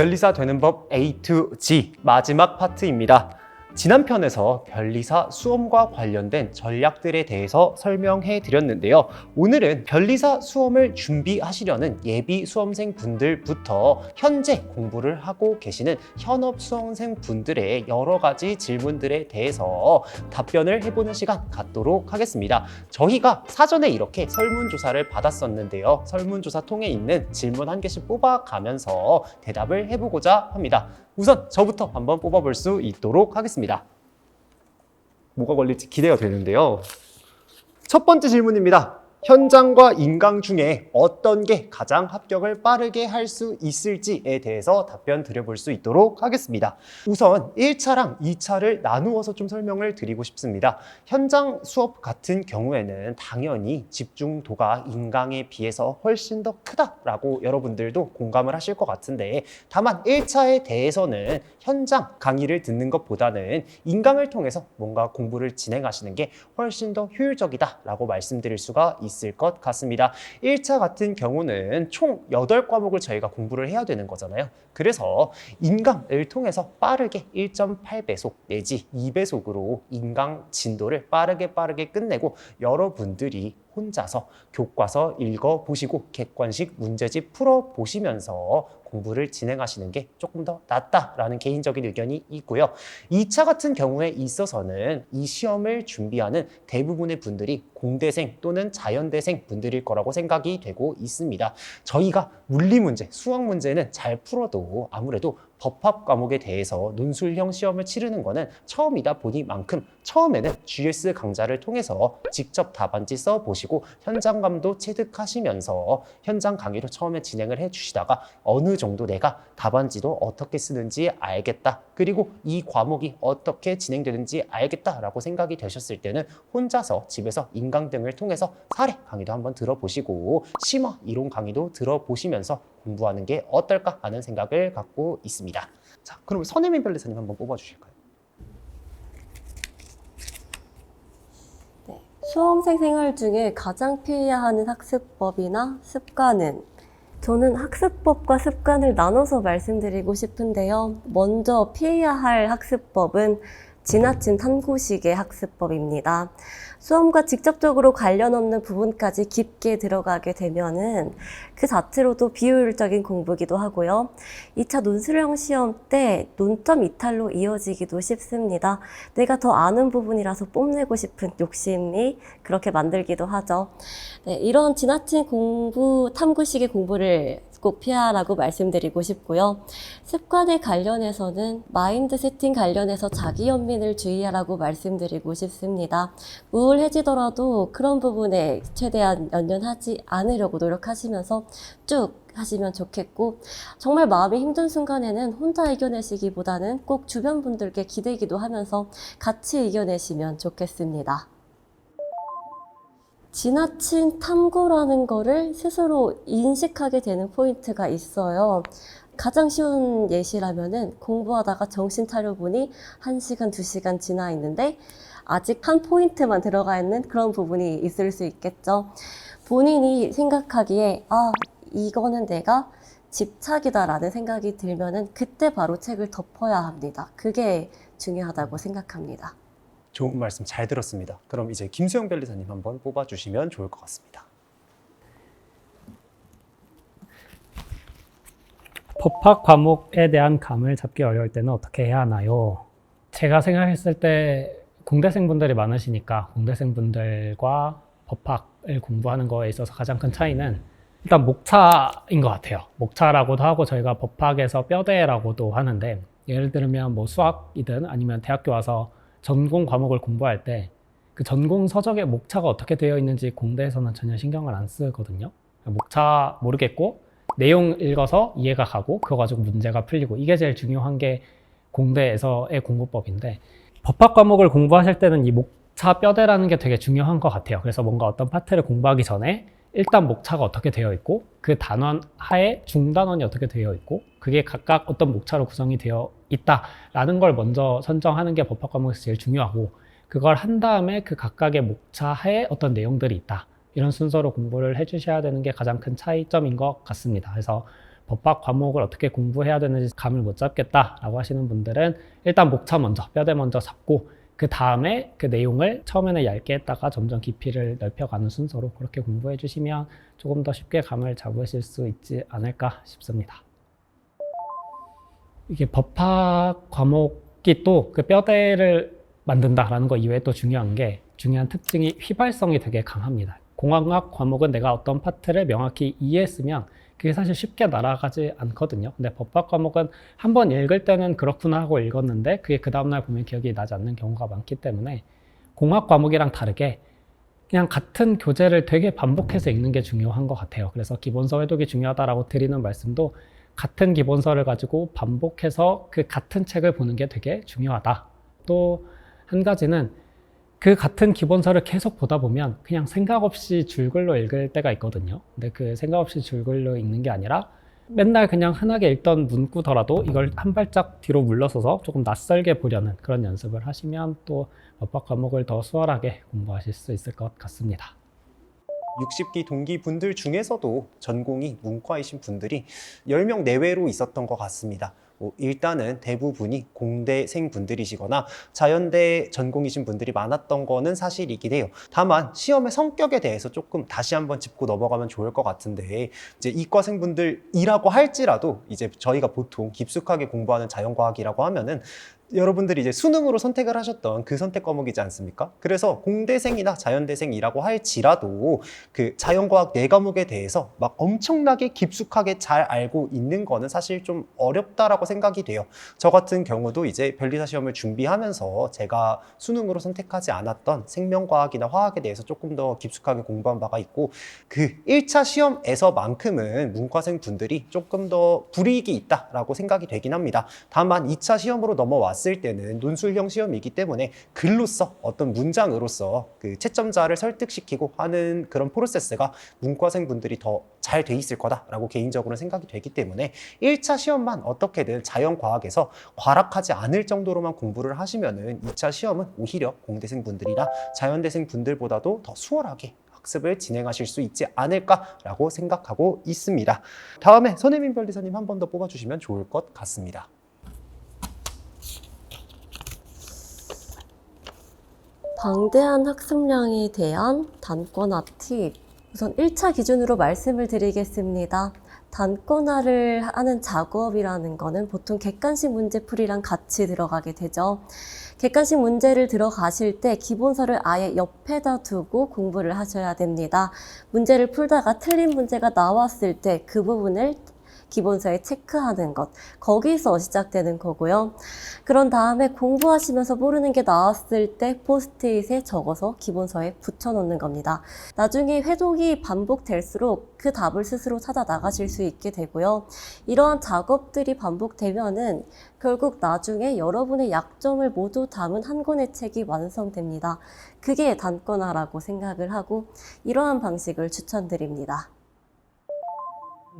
변리사 되는 법 A to G 마지막 파트입니다. 지난 편에서 변리사 수험과 관련된 전략들에 대해서 설명해 드렸는데요. 오늘은 변리사 수험을 준비하시려는 예비 수험생 분들부터 현재 공부를 하고 계시는 현업 수험생 분들의 여러 가지 질문들에 대해서 답변을 해보는 시간 갖도록 하겠습니다. 저희가 사전에 이렇게 설문조사를 받았었는데요. 설문조사 통에 있는 질문 한 개씩 뽑아가면서 대답을 해보고자 합니다. 우선 저부터 한번 뽑아볼 수 있도록 하겠습니다. 뭐가 걸릴지 기대가 되는데요. 첫 번째 질문입니다. 현장과 인강 중에 어떤 게 가장 합격을 빠르게 할 수 있을지에 대해서 답변 드려볼 수 있도록 하겠습니다. 우선 1차랑 2차를 나누어서 좀 설명을 드리고 싶습니다. 현장 수업 같은 경우에는 당연히 집중도가 인강에 비해서 훨씬 더 크다라고 여러분들도 공감을 하실 것 같은데 다만 1차에 대해서는 현장 강의를 듣는 것보다는 인강을 통해서 뭔가 공부를 진행하시는 게 훨씬 더 효율적이다라고 말씀드릴 수가 있을 것 같습니다. 1차 같은 경우는 총 8과목을 저희가 공부를 해야 되는 거잖아요. 그래서 인강을 통해서 빠르게 1.8배속 내지 2배속으로 인강 진도를 빠르게 빠르게 끝내고 여러분들이 혼자서 교과서 읽어 보시고 객관식 문제집 풀어 보시면서 공부를 진행하시는 게 조금 더 낫다라는 개인적인 의견이 있고요. 2차 같은 경우에 있어서는 이 시험을 준비하는 대부분의 분들이 공대생 또는 자연대생 분들일 거라고 생각이 되고 있습니다. 저희가 물리 문제, 수학 문제는 잘 풀어도 아무래도 법학 과목에 대해서 논술형 시험을 치르는 거는 처음이다 보니만큼 처음에는 GS 강좌를 통해서 직접 답안지 써 보시고 현장감도 체득하시면서 현장 강의로 처음에 진행을 해 주시다가 어느 정도 내가 답안지도 어떻게 쓰는지 알겠다. 그리고 이 과목이 어떻게 진행되는지 알겠다라고 생각이 되셨을 때는 혼자서 집에서 인강 등을 통해서 사례 강의도 한번 들어보시고 심화 이론 강의도 들어보시면서 공부하는 게 어떨까 하는 생각을 갖고 있습니다. 자, 그럼 선혜민 변리사님 한번 뽑아주실까요? 네. 수험생 생활 중에 가장 피해야 하는 학습법이나 습관은 저는 학습법과 습관을 나눠서 말씀드리고 싶은데요. 먼저 피해야 할 학습법은 지나친 탐구식의 학습법입니다. 수험과 직접적으로 관련 없는 부분까지 깊게 들어가게 되면은 그 자체로도 비효율적인 공부기도 하고요. 2차 논술형 시험 때 논점 이탈로 이어지기도 쉽습니다. 내가 더 아는 부분이라서 뽐내고 싶은 욕심이 그렇게 만들기도 하죠. 네, 이런 지나친 공부, 탐구식의 공부를 꼭 피하라고 말씀드리고 싶고요. 습관에 관련해서는 마인드 세팅 관련해서 자기 연민을 주의하라고 말씀드리고 싶습니다. 우울해지더라도 그런 부분에 최대한 연연하지 않으려고 노력하시면서 쭉 하시면 좋겠고 정말 마음이 힘든 순간에는 혼자 이겨내시기보다는 꼭 주변 분들께 기대기도 하면서 같이 이겨내시면 좋겠습니다. 지나친 탐구라는 거를 스스로 인식하게 되는 포인트가 있어요. 가장 쉬운 예시라면은 공부하다가 정신 차려 보니 1시간, 2시간 지나 있는데 아직 한 포인트만 들어가 있는 그런 부분이 있을 수 있겠죠. 본인이 생각하기에 아, 이거는 내가 집착이다라는 생각이 들면은 그때 바로 책을 덮어야 합니다. 그게 중요하다고 생각합니다. 좋은 말씀 잘 들었습니다. 그럼 이제 김수영 변리사님 한번 뽑아주시면 좋을 것 같습니다. 법학 과목에 대한 감을 잡기 어려울 때는 어떻게 해야 하나요? 제가 생각했을 때 공대생분들이 많으시니까 공대생분들과 법학을 공부하는 거에 있어서 가장 큰 차이는 일단 목차인 것 같아요. 목차라고도 하고 저희가 법학에서 뼈대라고도 하는데 예를 들면 뭐 수학이든 아니면 대학교 와서 전공 과목을 공부할 때 그 전공 서적의 목차가 어떻게 되어 있는지 공대에서는 전혀 신경을 안 쓰거든요. 목차 모르겠고 내용 읽어서 이해가 가고 그거 가지고 문제가 풀리고 이게 제일 중요한 게 공대에서의 공부법인데 법학 과목을 공부하실 때는 이 목차 뼈대라는 게 되게 중요한 것 같아요. 그래서 뭔가 어떤 파트를 공부하기 전에 일단 목차가 어떻게 되어 있고 그 단원 하에 중단원이 어떻게 되어 있고 그게 각각 어떤 목차로 구성이 되어 있다라는 걸 먼저 선정하는 게 법학 과목에서 제일 중요하고 그걸 한 다음에 그 각각의 목차 하에 어떤 내용들이 있다 이런 순서로 공부를 해주셔야 되는 게 가장 큰 차이점인 것 같습니다. 그래서 법학 과목을 어떻게 공부해야 되는지 감을 못 잡겠다라고 하시는 분들은 일단 목차 먼저 뼈대 먼저 잡고 그 다음에 그 내용을 처음에는 얇게 했다가 점점 깊이를 넓혀가는 순서로 그렇게 공부해 주시면 조금 더 쉽게 감을 잡으실 수 있지 않을까 싶습니다. 이게 법학 과목이 또 그 뼈대를 만든다라는 거 이외에 또 중요한 게 중요한 특징이 휘발성이 되게 강합니다. 공학학 과목은 내가 어떤 파트를 명확히 이해했으면 그게 사실 쉽게 날아가지 않거든요. 근데 법학 과목은 한 번 읽을 때는 그렇구나 하고 읽었는데 그게 그 다음날 보면 기억이 나지 않는 경우가 많기 때문에 공학 과목이랑 다르게 그냥 같은 교재를 되게 반복해서 읽는 게 중요한 것 같아요. 그래서 기본서 회독이 중요하다라고 드리는 말씀도 같은 기본서를 가지고 반복해서 그 같은 책을 보는 게 되게 중요하다. 또 한 가지는 그 같은 기본서를 계속 보다 보면 그냥 생각 없이 줄글로 읽을 때가 있거든요. 근데 그 생각 없이 줄글로 읽는 게 아니라 맨날 그냥 흔하게 읽던 문구더라도 이걸 한 발짝 뒤로 물러서서 조금 낯설게 보려는 그런 연습을 하시면 또 법학 과목을 더 수월하게 공부하실 수 있을 것 같습니다. 60기 동기분들 중에서도 전공이 문과이신 분들이 10명 내외로 있었던 것 같습니다. 뭐 일단은 대부분이 공대생 분들이시거나 자연대 전공이신 분들이 많았던 거는 사실이긴 해요. 다만 시험의 성격에 대해서 조금 다시 한번 짚고 넘어가면 좋을 것 같은데 이제 이과생 분들이라고 할지라도 이제 저희가 보통 깊숙하게 공부하는 자연과학이라고 하면은 여러분들이 이제 수능으로 선택을 하셨던 그 선택 과목이지 않습니까? 그래서 공대생이나 자연대생이라고 할지라도 그 자연과학 네 과목에 대해서 막 엄청나게 깊숙하게 잘 알고 있는 거는 사실 좀 어렵다라고 생각이 돼요. 저 같은 경우도 이제 변리사 시험을 준비하면서 제가 수능으로 선택하지 않았던 생명과학이나 화학에 대해서 조금 더 깊숙하게 공부한 바가 있고 그 1차 시험에서만큼은 문과생 분들이 조금 더 불이익이 있다라고 생각이 되긴 합니다. 다만 2차 시험으로 넘어 왔을 때는 논술형 시험이기 때문에 글로써 어떤 문장으로서 그 채점자를 설득시키고 하는 그런 프로세스가 문과생 분들이 더 잘 돼 있을 거다라고 개인적으로 생각이 되기 때문에 1차 시험만 어떻게든 자연과학에서 과락하지 않을 정도로만 공부를 하시면은 2차 시험은 오히려 공대생 분들이나 자연대생 분들보다도 더 수월하게 학습을 진행하실 수 있지 않을까라고 생각하고 있습니다. 다음에 선혜민 변리사님 한 번 더 뽑아주시면 좋을 것 같습니다. 방대한 학습량에 대한 단권화 팁. 우선 1차 기준으로 말씀을 드리겠습니다. 단권화를 하는 작업이라는 거는 보통 객관식 문제풀이랑 같이 들어가게 되죠. 객관식 문제를 들어가실 때 기본서를 아예 옆에다 두고 공부를 하셔야 됩니다. 문제를 풀다가 틀린 문제가 나왔을 때 그 부분을 기본서에 체크하는 것. 거기서 시작되는 거고요. 그런 다음에 공부하시면서 모르는 게 나왔을 때 포스트잇에 적어서 기본서에 붙여놓는 겁니다. 나중에 회독이 반복될수록 그 답을 스스로 찾아 나가실 수 있게 되고요. 이러한 작업들이 반복되면은 결국 나중에 여러분의 약점을 모두 담은 한 권의 책이 완성됩니다. 그게 단권화라고 생각을 하고 이러한 방식을 추천드립니다.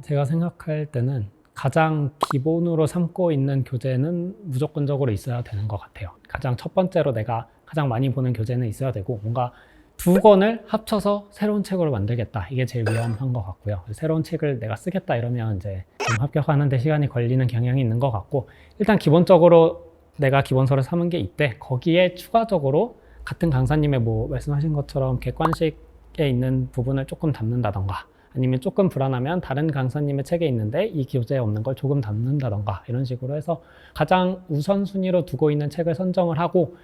제가 생각할 때는 가장 기본으로 삼고 있는 교재는 무조건적으로 있어야 되는 것 같아요. 가장 첫 번째로 내가 가장 많이 보는 교재는 있어야 되고 뭔가 두 권을 합쳐서 새로운 책으로 만들겠다. 이게 제일 위험한 것 같고요. 새로운 책을 내가 쓰겠다 이러면 이제 좀 합격하는데 시간이 걸리는 경향이 있는 것 같고 일단 기본적으로 내가 기본서를 삼은 게 있대. 거기에 추가적으로 같은 강사님의 뭐 말씀하신 것처럼 객관식에 있는 부분을 조금 담는다던가 아니면 조금 불안하면 다른 강사님의 책에 있는데 이 교재에 없는 걸 조금 담는다던가 이런 식으로 해서 가장 우선순위로 두고 있는 책을 선정을 하고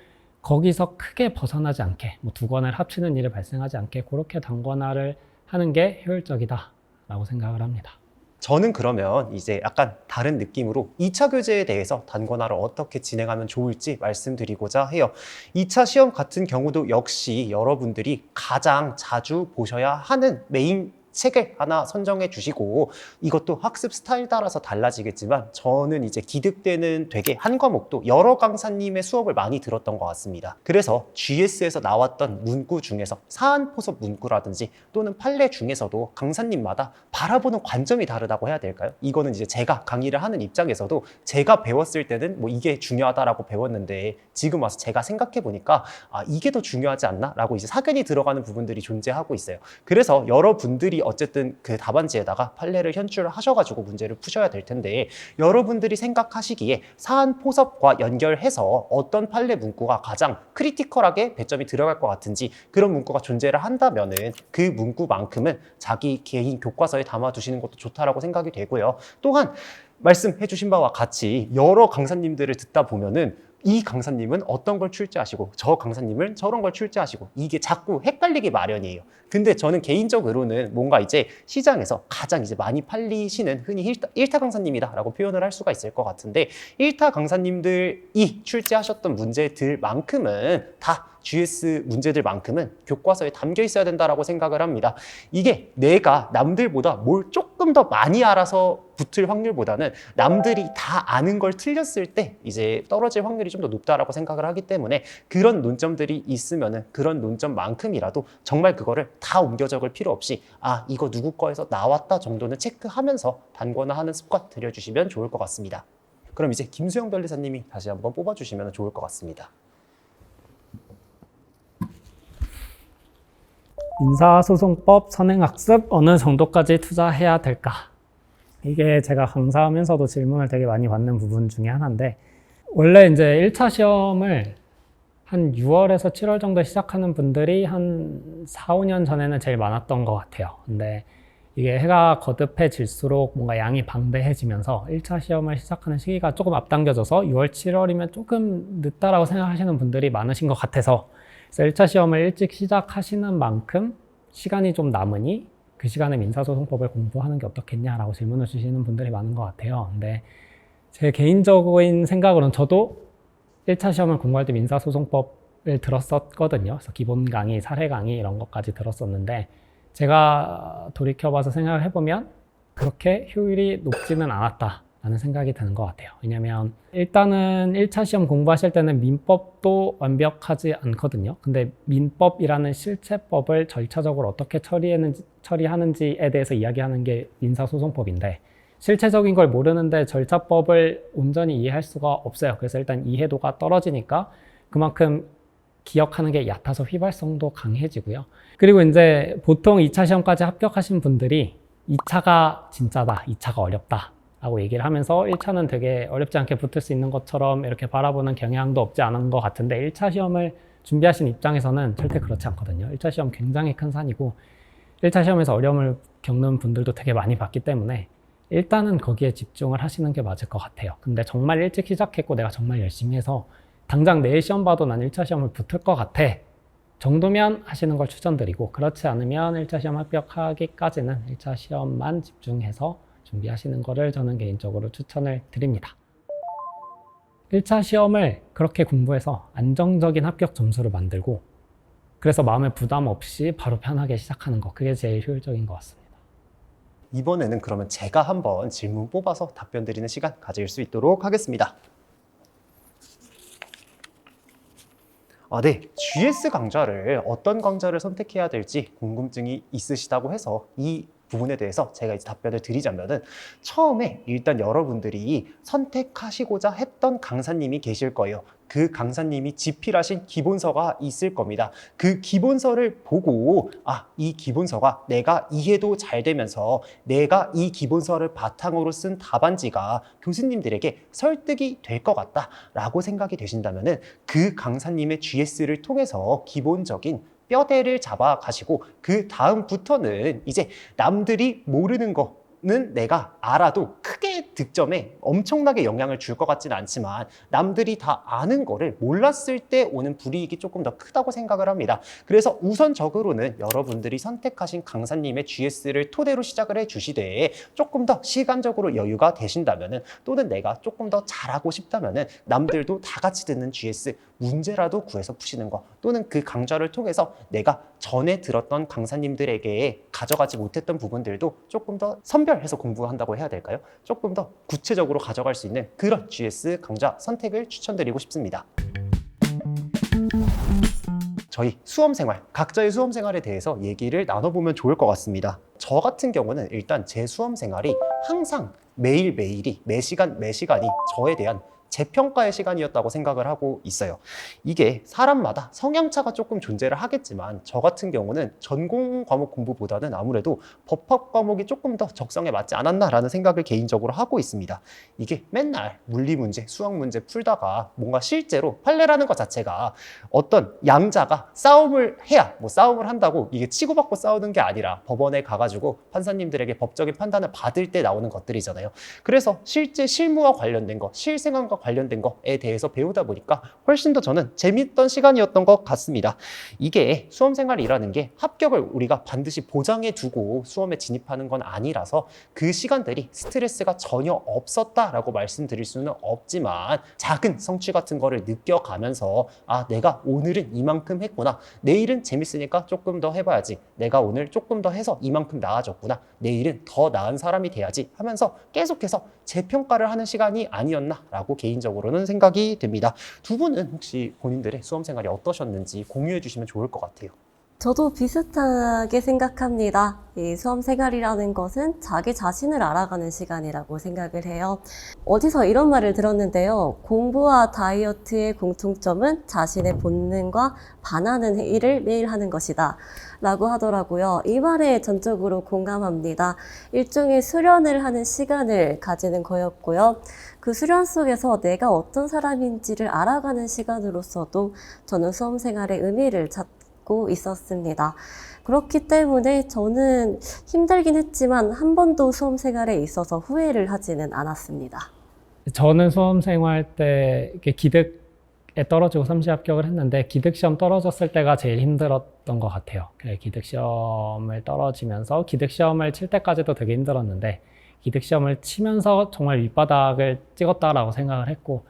거기서 크게 벗어나지 않게 뭐 두 권을 합치는 일이 발생하지 않게 그렇게 단권화를 하는 게 효율적이다라고 생각을 합니다. 저는 그러면 이제 약간 다른 느낌으로 2차 교재에 대해서 단권화를 어떻게 진행하면 좋을지 말씀드리고자 해요. 2차 시험 같은 경우도 역시 여러분들이 가장 자주 보셔야 하는 메인 책을 하나 선정해 주시고 이것도 학습 스타일 따라서 달라지겠지만 저는 이제 기득대는 되게 한 과목도 여러 강사님의 수업을 많이 들었던 것 같습니다. 그래서 GS에서 나왔던 문구 중에서 사안포섭 문구라든지 또는 판례 중에서도 강사님마다 바라보는 관점이 다르다고 해야 될까요? 이거는 이제 제가 강의를 하는 입장에서도 제가 배웠을 때는 뭐 이게 중요하다라고 배웠는데 지금 와서 제가 생각해 보니까 아 이게 더 중요하지 않나라고 이제 사견이 들어가는 부분들이 존재하고 있어요. 그래서 여러분들이 어쨌든 그 답안지에다가 판례를 현출하셔가지고 문제를 푸셔야 될 텐데 여러분들이 생각하시기에 사안 포섭과 연결해서 어떤 판례 문구가 가장 크리티컬하게 배점이 들어갈 것 같은지 그런 문구가 존재를 한다면은 그 문구만큼은 자기 개인 교과서에 담아두시는 것도 좋다라고 생각이 되고요. 또한 말씀해 주신 바와 같이 여러 강사님들을 듣다 보면은 이 강사님은 어떤 걸 출제하시고 저 강사님은 저런 걸 출제하시고 이게 자꾸 헷갈리기 마련이에요. 근데 저는 개인적으로는 뭔가 이제 시장에서 가장 이제 많이 팔리시는 흔히 일타, 강사님이다라고 표현을 할 수가 있을 것 같은데 일타 강사님들이 출제하셨던 문제들만큼은 다 GS 문제들만큼은 교과서에 담겨 있어야 된다라고 생각을 합니다. 이게 내가 남들보다 뭘 조금 더 많이 알아서 붙을 확률보다는 남들이 다 아는 걸 틀렸을 때 이제 떨어질 확률이 좀 더 높다라고 생각을 하기 때문에 그런 논점들이 있으면은 그런 논점만큼이라도 정말 그거를 다 옮겨 적을 필요 없이 아 이거 누구 거에서 나왔다 정도는 체크하면서 단거나 하는 습관 들여주시면 좋을 것 같습니다. 그럼 이제 김수영 변리사님이 다시 한번 뽑아주시면 좋을 것 같습니다. 민사소송법 선행학습 어느 정도까지 투자해야 될까? 이게 제가 강사하면서도 질문을 되게 많이 받는 부분 중에 하나인데 원래 이제 1차 시험을 한 6월에서 7월 정도 시작하는 분들이 한 4, 5년 전에는 제일 많았던 것 같아요. 근데 이게 해가 거듭해질수록 뭔가 양이 방대해지면서 1차 시험을 시작하는 시기가 조금 앞당겨져서 6월, 7월이면 조금 늦다라고 생각하시는 분들이 많으신 것 같아서 그래서 1차 시험을 일찍 시작하시는 만큼 시간이 좀 남으니 그 시간에 민사소송법을 공부하는 게 어떻겠냐라고 질문을 주시는 분들이 많은 것 같아요. 근데 제 개인적인 생각으로는 저도 1차 시험을 공부할 때 민사소송법을 들었었거든요. 그래서 기본 강의, 사례 강의 이런 것까지 들었었는데 제가 돌이켜봐서 생각을 해보면 그렇게 효율이 높지는 않았다 라는 생각이 드는 것 같아요. 왜냐면 일단은 1차 시험 공부하실 때는 민법도 완벽하지 않거든요. 근데 민법이라는 실체법을 절차적으로 어떻게 처리하는지, 처리하는지에 대해서 이야기하는 게 민사소송법인데 실체적인 걸 모르는데 절차법을 온전히 이해할 수가 없어요. 그래서 일단 이해도가 떨어지니까 그만큼 기억하는 게 얕아서 휘발성도 강해지고요. 그리고 이제 보통 2차 시험까지 합격하신 분들이 2차가 진짜다, 2차가 어렵다. 라고 얘기를 하면서 1차는 되게 어렵지 않게 붙을 수 있는 것처럼 이렇게 바라보는 경향도 없지 않은 것 같은데 1차 시험을 준비하신 입장에서는 절대 그렇지 않거든요. 1차 시험 굉장히 큰 산이고 1차 시험에서 어려움을 겪는 분들도 되게 많이 봤기 때문에 일단은 거기에 집중을 하시는 게 맞을 것 같아요. 근데 정말 일찍 시작했고 내가 정말 열심히 해서 당장 내일 시험 봐도 난 1차 시험을 붙을 것 같아. 정도면 하시는 걸 추천드리고 그렇지 않으면 1차 시험 합격하기까지는 1차 시험만 집중해서 준비하시는 거를 저는 개인적으로 추천을 드립니다. 1차 시험을 그렇게 공부해서 안정적인 합격 점수를 만들고 그래서 마음에 부담 없이 바로 편하게 시작하는 거 그게 제일 효율적인 것 같습니다. 이번에는 그러면 제가 한번 질문 뽑아서 답변 드리는 시간 가질 수 있도록 하겠습니다. 아, 네. GS 강좌를 어떤 강좌를 선택해야 될지 궁금증이 있으시다고 해서 이 부분에 대해서 제가 이제 답변을 드리자면은 처음에 일단 여러분들이 선택하시고자 했던 강사님이 계실 거예요. 그 강사님이 집필하신 기본서가 있을 겁니다. 그 기본서를 보고 아, 이 기본서가 내가 이해도 잘 되면서 내가 이 기본서를 바탕으로 쓴 답안지가 교수님들에게 설득이 될 것 같다라고 생각이 되신다면은 그 강사님의 GS를 통해서 기본적인 뼈대를 잡아 가시고 그 다음부터는 이제 남들이 모르는 거 는 내가 알아도 크게 득점에 엄청나게 영향을 줄 것 같지는 않지만 남들이 다 아는 거를 몰랐을 때 오는 불이익이 조금 더 크다고 생각을 합니다. 그래서 우선적으로는 여러분들이 선택하신 강사님의 GS를 토대로 시작을 해 주시되 조금 더 시간적으로 여유가 되신다면은 또는 내가 조금 더 잘하고 싶다면은 남들도 다 같이 듣는 GS 문제라도 구해서 푸시는 거 또는 그 강좌를 통해서 내가 전에 들었던 강사님들에게 가져가지 못했던 부분들도 조금 더 선별 해서 공부한다고 해야 될까요? 조금 더 구체적으로 가져갈 수 있는 그런 GS 강좌 선택을 추천드리고 싶습니다. 저희 수험 생활, 각자의 수험 생활에 대해서 얘기를 나눠보면 좋을 것 같습니다. 저 같은 경우는 일단 제 수험 생활이 항상 매일매일이 매 시간 매 시간이 저에 대한 재평가의 시간이었다고 생각을 하고 있어요. 이게 사람마다 성향차가 조금 존재를 하겠지만 저 같은 경우는 전공 과목 공부보다는 아무래도 법학 과목이 조금 더 적성에 맞지 않았나라는 생각을 개인적으로 하고 있습니다. 이게 맨날 물리 문제, 수학 문제 풀다가 뭔가 실제로 판례라는 것 자체가 어떤 양자가 싸움을 해야 뭐 싸움을 한다고 이게 치고받고 싸우는 게 아니라 법원에 가가지고 판사님들에게 법적인 판단을 받을 때 나오는 것들이잖아요. 그래서 실제 실무와 관련된 거, 실생활과 관련된 거에 대해서 배우다 보니까 훨씬 더 저는 재밌던 시간이었던 것 같습니다. 이게 수험 생활이라는 게 합격을 우리가 반드시 보장해 두고 수험에 진입하는 건 아니라서 그 시간들이 스트레스가 전혀 없었다라고 말씀드릴 수는 없지만 작은 성취 같은 거를 느껴가면서 아 내가 오늘은 이만큼 했구나. 내일은 재밌으니까 조금 더 해봐야지. 내가 오늘 조금 더 해서 이만큼 나아졌구나. 내일은 더 나은 사람이 돼야지 하면서 계속해서 재평가를 하는 시간이 아니었나라고 개인적으로는 생각이 듭니다. 두 분은 혹시 본인들의 수험 생활이 어떠셨는지 공유해 주시면 좋을 것 같아요 저도 비슷하게 생각합니다. 이 수험 생활이라는 것은 자기 자신을 알아가는 시간이라고 생각을 해요. 어디서 이런 말을 들었는데요. 공부와 다이어트의 공통점은 자신의 본능과 반하는 일을 매일 하는 것이다. 라고 하더라고요. 이 말에 전적으로 공감합니다. 일종의 수련을 하는 시간을 가지는 거였고요. 그 수련 속에서 내가 어떤 사람인지를 알아가는 시간으로서도 저는 수험 생활의 의미를 찾고 있었습니다. 그렇기 때문에 저는 힘들긴 했지만 한 번도 수험 생활에 있어서 후회를 하지는 않았습니다. 저는 수험 생활 때 기득에 떨어지고 삼시 합격을 했는데 기득 시험 떨어졌을 때가 제일 힘들었던 것 같아요. 그 기득 시험을 떨어지면서 기득 시험을 칠 때까지도 되게 힘들었는데 기득 시험을 치면서 정말 밑바닥을 찍었다라고 생각을 했고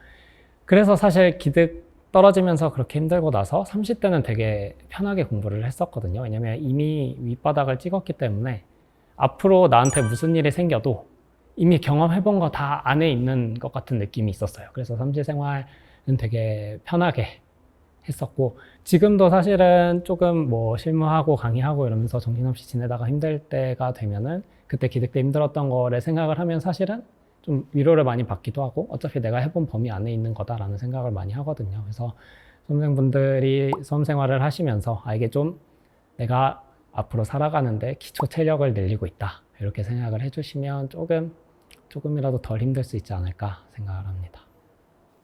그래서 사실 기득 떨어지면서 그렇게 힘들고 나서 30대는 되게 편하게 공부를 했었거든요. 왜냐면 이미 윗바닥을 찍었기 때문에 앞으로 나한테 무슨 일이 생겨도 이미 경험해본 거 다 안에 있는 것 같은 느낌이 있었어요. 그래서 삼시 생활은 되게 편하게 했었고 지금도 사실은 조금 뭐 실무하고 강의하고 이러면서 정신없이 지내다가 힘들 때가 되면은 그때 기득 때 힘들었던 거를 생각을 하면 사실은 좀 위로를 많이 받기도 하고 어차피 내가 해본 범위 안에 있는 거다라는 생각을 많이 하거든요. 그래서 수험생분들이 수험 생활을 하시면서 아 이게 좀 내가 앞으로 살아가는데 기초 체력을 늘리고 있다 이렇게 생각을 해주시면 조금 조금이라도 덜 힘들 수 있지 않을까 생각을 합니다.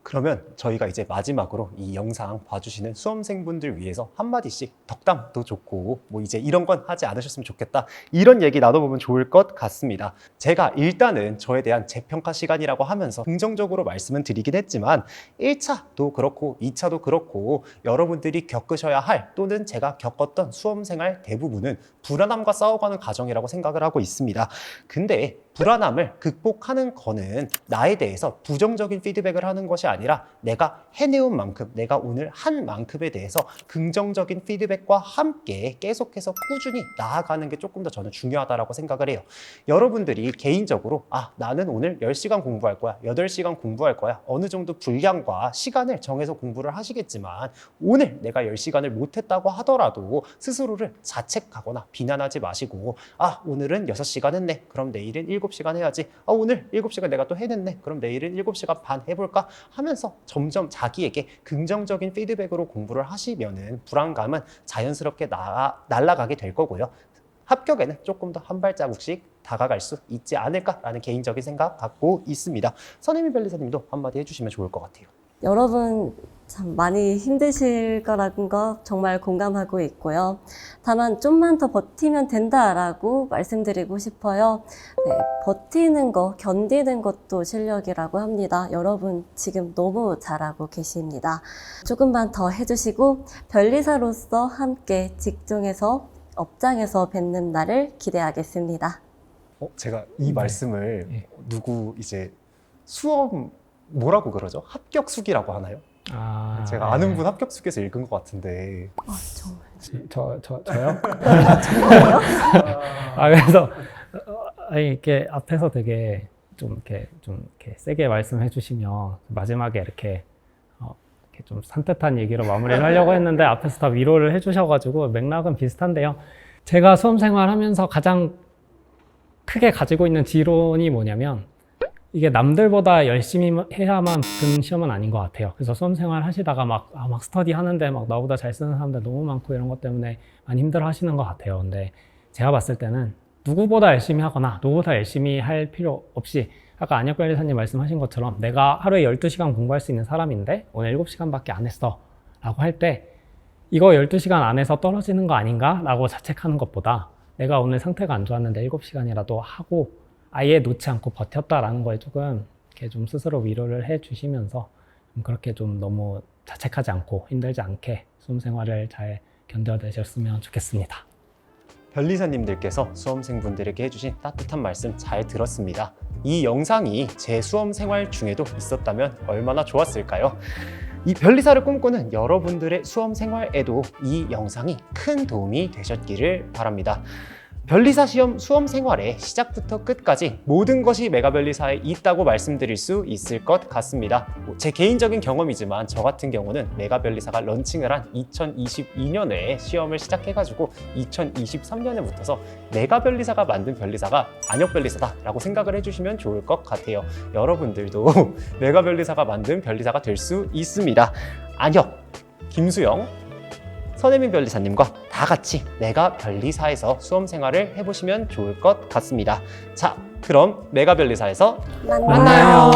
그러면 저희가 이제 마지막으로 이 영상 봐주시는 수험생분들 위해서 한마디씩 덕담도 좋고 뭐 이제 이런 건 하지 않으셨으면 좋겠다 이런 얘기 나눠보면 좋을 것 같습니다. 제가 일단은 저에 대한 재평가 시간이라고 하면서 긍정적으로 말씀은 드리긴 했지만 1차도 그렇고 2차도 그렇고 여러분들이 겪으셔야 할 또는 제가 겪었던 수험생활 대부분은 불안함과 싸워가는 과정이라고 생각을 하고 있습니다. 근데 불안함을 극복하는 거는 나에 대해서 부정적인 피드백을 하는 것이 아니라 내가 해내온 만큼, 내가 오늘 한 만큼에 대해서 긍정적인 피드백과 함께 계속해서 꾸준히 나아가는 게 조금 더 저는 중요하다라고 생각을 해요. 여러분들이 개인적으로 아, 나는 오늘 10시간 공부할 거야. 8시간 공부할 거야. 어느 정도 분량과 시간을 정해서 공부를 하시겠지만 오늘 내가 10시간을 못했다고 하더라도 스스로를 자책하거나 비난하지 마시고 아, 오늘은 6시간 했네. 그럼 내일은 7 시간 해야지. 아, 오늘 7시간 내가 또 해냈네. 그럼 내일은 7시간 반 해볼까? 하면서 점점 자기에게 긍정적인 피드백으로 공부를 하시면은 불안감은 자연스럽게 나, 날아가게 될 거고요. 합격에는 조금 더 한 발자국씩 다가갈 수 있지 않을까라는 개인적인 생각 갖고 있습니다. 선혜미 변리사님도 한마디 해주시면 좋을 것 같아요. 여러분 참 많이 힘드실 거라는 거 정말 공감하고 있고요. 다만 좀만 더 버티면 된다라고 말씀드리고 싶어요. 네, 버티는 거, 견디는 것도 실력이라고 합니다. 여러분 지금 너무 잘하고 계십니다. 조금만 더 해주시고 변리사로서 함께 직종에서 업장에서 뵙는 날을 기대하겠습니다. 어, 제가 이 네. 말씀을 네. 누구 이제 수험 뭐라고 그러죠? 합격수기라고 하나요? 아, 제가 네. 아는 분 합격수기에서 읽은 것 같은데 아, 정말. 저, 저, 저요? 아, 그래서, 어, 아니, 이렇게 앞에서 되게 좀 이렇게, 좀 이렇게 세게 말씀해 주시면 마지막에 이렇게, 어, 이렇게 좀 산뜻한 얘기로 마무리를 하려고 했는데 앞에서 다 위로를 해 주셔가지고 맥락은 비슷한데요. 제가 수험 생활 하면서 가장 크게 가지고 있는 지론이 뭐냐면 이게 남들보다 열심히 해야만 붙는 시험은 아닌 것 같아요. 그래서 수험 생활 하시다가 막, 아, 막 스터디 하는데 막 나보다 잘 쓰는 사람들 너무 많고 이런 것 때문에 많이 힘들어 하시는 것 같아요. 근데 제가 봤을 때는 누구보다 열심히 하거나 누구보다 열심히 할 필요 없이 아까 안혁 변리사님 말씀하신 것처럼 내가 하루에 12시간 공부할 수 있는 사람인데 오늘 7시간밖에 안 했어 라고 할 때 이거 12시간 안에서 떨어지는 거 아닌가? 라고 자책하는 것보다 내가 오늘 상태가 안 좋았는데 7시간이라도 하고 아예 놓지 않고 버텼다라는 거에 조금 이렇게 좀 스스로 위로를 해 주시면서 좀 그렇게 좀 너무 자책하지 않고 힘들지 않게 수험 생활을 잘 견뎌내셨으면 좋겠습니다. 변리사님들께서 수험생분들에게 해주신 따뜻한 말씀 잘 들었습니다. 이 영상이 제 수험 생활 중에도 있었다면 얼마나 좋았을까요? 이 변리사를 꿈꾸는 여러분들의 수험 생활에도 이 영상이 큰 도움이 되셨기를 바랍니다. 변리사 시험 수험 생활의 시작부터 끝까지 모든 것이 메가 변리사에 있다고 말씀드릴 수 있을 것 같습니다. 뭐제 개인적인 경험이지만 저 같은 경우는 메가 변리사가 런칭을 한 2022년에 시험을 시작해가지고 2023년에 붙어서 메가 변리사가 만든 변리사가 안역 변리사다라고 생각을 해주시면 좋을 것 같아요. 여러분들도 메가 변리사가 만든 변리사가 될 수 있습니다. 안역, 김수영, 선혜민 변리사님과 다 같이 메가 변리사에서 수험 생활을 해보시면 좋을 것 같습니다. 자, 그럼 메가 변리사에서 만나요. 만나요.